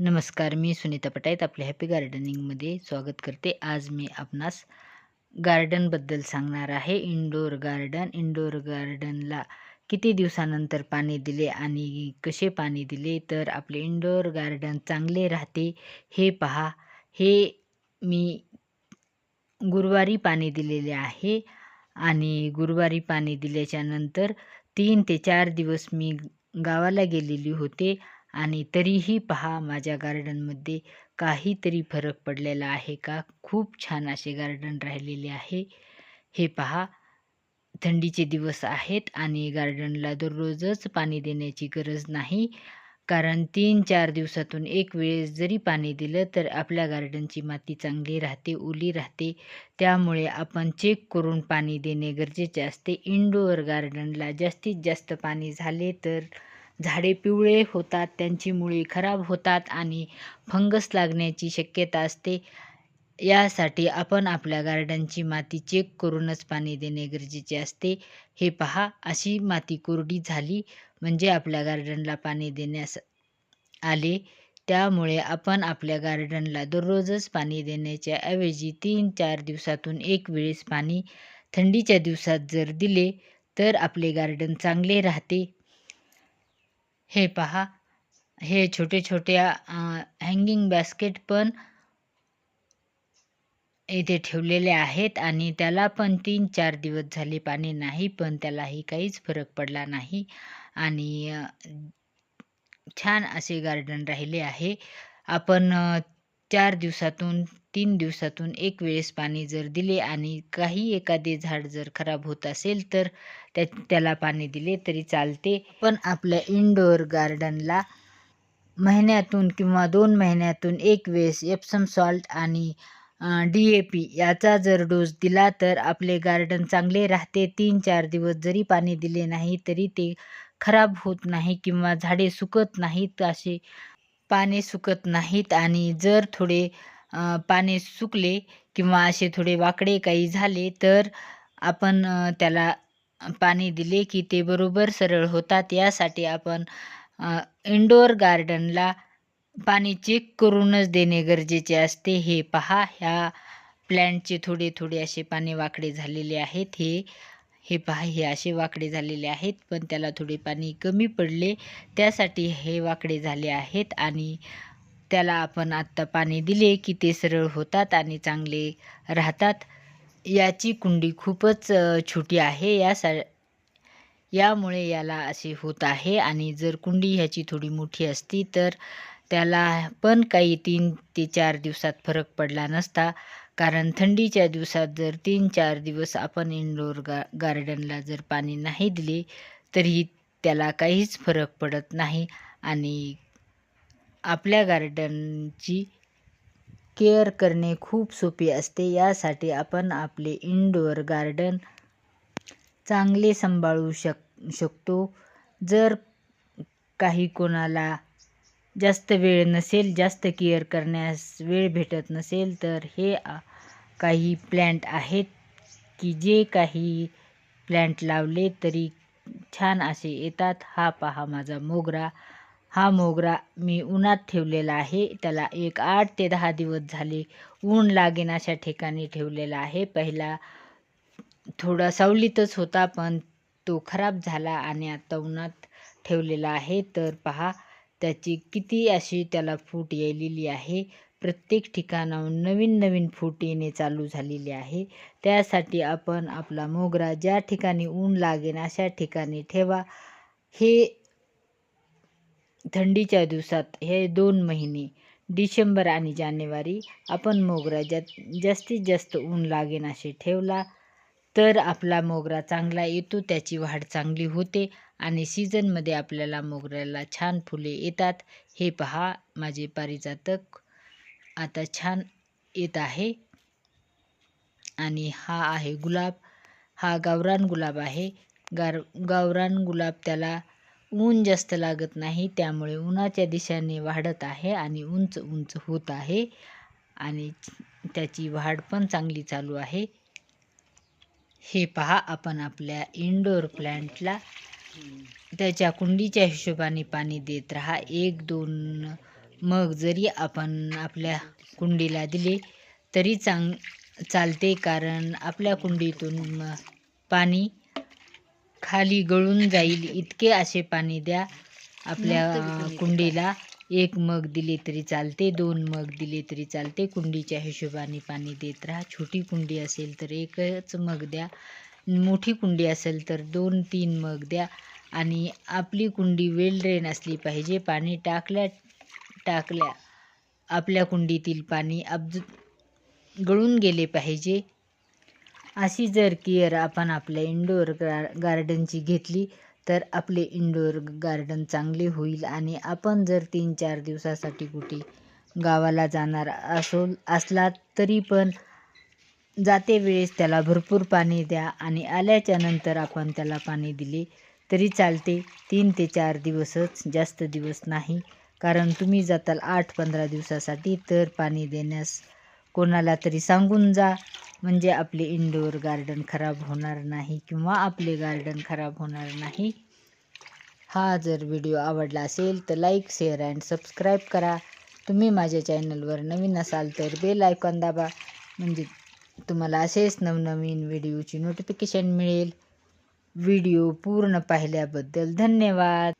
नमस्कार मी सुनीता पटाईत आपल्या हॅपी गार्डनिंगमध्ये स्वागत करते. आज मी आपणास गार्डनबद्दल सांगणार आहे. इंडोर गार्डन इंडोर गार्डनला किती दिवसानंतर पाणी दिले आणि कसे पाणी दिले? तर आपले इंडोर गार्डन चांगले राहते हे पहा. हे मी गुरुवारी पाणी दिलेले आहे आणि गुरुवारी पाणी दिल्याच्यानंतर तीन ते चार दिवस मी गावाला गेलेली होते. आणि तरीही पहा माझ्या गार्डनमध्ये काहीतरी फरक पडलेला आहे का? खूप छान असे गार्डन राहिलेले आहे. हे पहा थंडीचे दिवस आहेत आणि गार्डनला दररोजच पाणी देण्याची गरज नाही. कारण तीन चार दिवसातून एक वेळेस जरी पाणी दिलं तर आपल्या गार्डनची माती चांगली राहते ओली राहते. त्यामुळे आपण चेक करून पाणी देणे गरजेचे असते. इनडोअर गार्डनला जास्तीत जास्त पाणी झाले तर झाडे पिवळे होतात त्यांची मुळे खराब होतात आणि फंगस लागण्याची शक्यता असते. यासाठी आपण आपल्या गार्डनची माती चेक करूनच पाणी देणे गरजेचे असते. हे पहा अशी माती कोरडी झाली म्हणजे आपल्या गार्डनला पाणी देण्यास आले. त्यामुळे आपण आपल्या गार्डनला दररोजच पाणी देण्याच्या ऐवजी तीन चार दिवसातून एक वेळेस पाणी थंडीच्या दिवसात जर दिले तर आपले गार्डन चांगले राहते. हे पहा. हे छोटे छोट्या हँगिंग बॅस्केट पण इथे ठेवलेले आहेत आणि त्याला पण तीन चार दिवस झाले पाणी नाही पण त्यालाही काहीच फरक पडला नाही. आणि छान असे गार्डन राहिले आहे. आपण चार दिवसातून तीन दिवसातून एक वेळेस पाणी जर दिले आणि काही एखादे झाड जर खराब होत असेल तर त्या त्याला पाणी दिले तरी चालते. पण आपल्या इनडोअर गार्डनला महिन्यातून किंवा दोन महिन्यातून एक वेळेस एप्सम सॉल्ट आणि डी ए पी याचा जर डोस दिला तर आपले गार्डन चांगले राहते. तीन चार दिवस जरी पाणी दिले नाही तरी ते खराब होत नाही किंवा झाडे सुकत नाहीत असे पाने सुकत नाहीत. आणि जर थोडे पाने सुकले किंवा असे थोडे वाकडे काही झाले तर आपण त्याला पाणी दिले की ते बरोबर सरळ होतात. यासाठी आपण इंडोअर गार्डनला पाणी चेक करूनच देणे गरजेचे असते. हे पहा ह्या प्लॅन्टचे थोडे थोडे असे पाणी वाकडे झालेले आहेत. हे हे पहा हे असे वाकडे झालेले आहेत पण त्याला थोडे पाणी कमी पडले. त्यासाठी हे वाकडे झाले आहेत आणि त्याला आपण आत्ता पाणी दिले की ते सरळ होतात आणि चांगले राहतात. याची कुंडी खूपच छोटी आहे. या सा यामुळे याला असे होत आहे आणि जर कुंडी ह्याची थोडी मोठी असती तर त्याला पण काही तीन ते चार दिवसात फरक पडला नसता. कारण थंडीच्या दिवसात जर तीन चार दिवस आपण इनडोअर गा गार्डनला जर पाणी नाही दिले तरीही त्याला काहीच फरक पडत नाही आणि आपल्या गार्डनची केअर करणे खूप सोपे असते. यासाठी आपण आपले इनडोअर गार्डन चांगले सांभाळू शक शकतो. जर काही कोणाला जास्त वेळ नसेल जास्त केअर करण्यास वेळ भेटत नसेल तर हे काही प्लॅन्ट आहेत की जे काही प्लॅन्ट लावले तरी छान असे येतात. हा पहा माझा मोगरा. हा मोगरा मी उन्हात ठेवलेला आहे. त्याला एक आठ ते दहा दिवस झाले ऊन लागेन अशा ठिकाणी ठेवलेला आहे. पहिला थोडा सावलीतच होता पण तो खराब झाला आणि आता उन्हात ठेवलेला आहे. तर पहा त्याची किती अशी त्याला फूट येलेली आहे. प्रत्येक ठिकाणाहून नवीन नवीन फूट येणे चालू झालेली आहे. त्यासाठी आपण आपला मोगरा ज्या ठिकाणी ऊन लागेन अशा ठिकाणी ठेवा. हे थंडीच्या दिवसात हे दोन महिने डिसेंबर आणि जानेवारी आपण मोगरा ज्या जास्तीत जास्त ऊन लागेन असे ठेवला तर आपला मोगरा चांगला येतो त्याची वाढ चांगली होते आणि सीझनमध्ये आपल्याला मोगऱ्याला छान फुले येतात. हे पहा माझे पारिजातक आता छान येत आहे आणि हा आहे गुलाब हा गावरान गुलाब आहे. गार गावरान गुलाब त्याला ऊन जास्त लागत नाही त्यामुळे उन्हाच्या दिशेने वाढत आहे आणि उंच उंच होत आहे आणि त्याची वाढ पण चांगली चालू आहे. हे पहा आपण आपल्या इंडोर प्लॅन्टला त्याच्या कुंडीच्या हिशोबाने पाणी देत राहा. एक दोन मग जरी आपण आपल्या कुंडीला दिले तरी चांग चालते कारण आपल्या कुंडीतून पाणी खाली गळून जाईल. इतके असे पाणी द्या आपल्या कुंडीला. एक मग दिले तरी चालते दोन मग दिले तरी चालते. कुंडीच्या हिशोबाने पाणी देत राहा. छोटी कुंडी असेल तर एकच मग द्या. मोठी कुंडी असेल तर दोन तीन मग द्या. आणि आपली कुंडी वेल ड्रेन असली पाहिजे. पाणी टाकल्या टाकल्या आपल्या कुंडीतील पाणी अब्ज गळून गेले पाहिजे. अशी जर केअर आपण आपल्या इंडोअर गा गार्डनची घेतली तर आपले इंडोअर गार्डन चांगले होईल. आणि आपण जर तीन चार दिवसासाठी कुठे गावाला जाणार असो असला तरी पण जाते वेळेस त्याला भरपूर पाणी द्या. आणि आल्याच्यानंतर आपण त्याला पाणी दिले तरी चालते. तीन ते चार दिवसच जास्त दिवस नाही. कारण तुम्ही जाताल आठ पंधरा दिवसासाठी तर पाणी देण्यास कोणाला तरी सांगून जा. म्हणजे आपले इनडोअर गार्डन खराब होणार नाही किंवा आपले गार्डन खराब होणार नाही. हा जर व्हिडिओ आवडला असेल तर लाईक शेअर अँड सबस्क्राईब करा. तुम्ही माझ्या चॅनलवर नवीन असाल तर बेल आयकॉन दाबा. म्हणजे तुम्हाला असेच नवनवीन व्हिडिओची नोटिफिकेशन मिळेल. व्हिडिओ पूर्ण पाहिल्याबद्दल धन्यवाद.